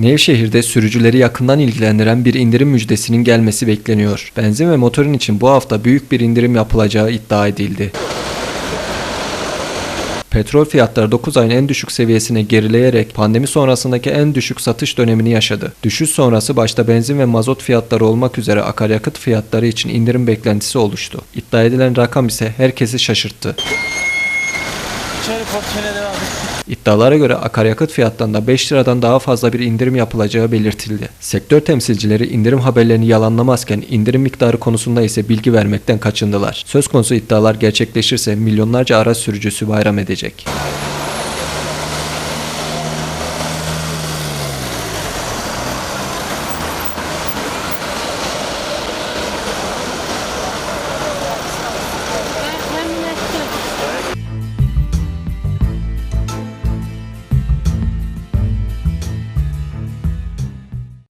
Nevşehir'de sürücüleri yakından ilgilendiren bir indirim müjdesinin gelmesi bekleniyor. Benzin ve motorin için bu hafta büyük bir indirim yapılacağı iddia edildi. Petrol fiyatları 9 ayın en düşük seviyesine gerileyerek pandemi sonrasındaki en düşük satış dönemini yaşadı. Düşüş sonrası başta benzin ve mazot fiyatları olmak üzere akaryakıt fiyatları için indirim beklentisi oluştu. İddia edilen rakam ise herkesi şaşırttı. İçeri. İddialara göre akaryakıt fiyatlarında 5 liradan daha fazla bir indirim yapılacağı belirtildi. Sektör temsilcileri indirim haberlerini yalanlamazken indirim miktarı konusunda ise bilgi vermekten kaçındılar. Söz konusu iddialar gerçekleşirse milyonlarca araç sürücüsü bayram edecek.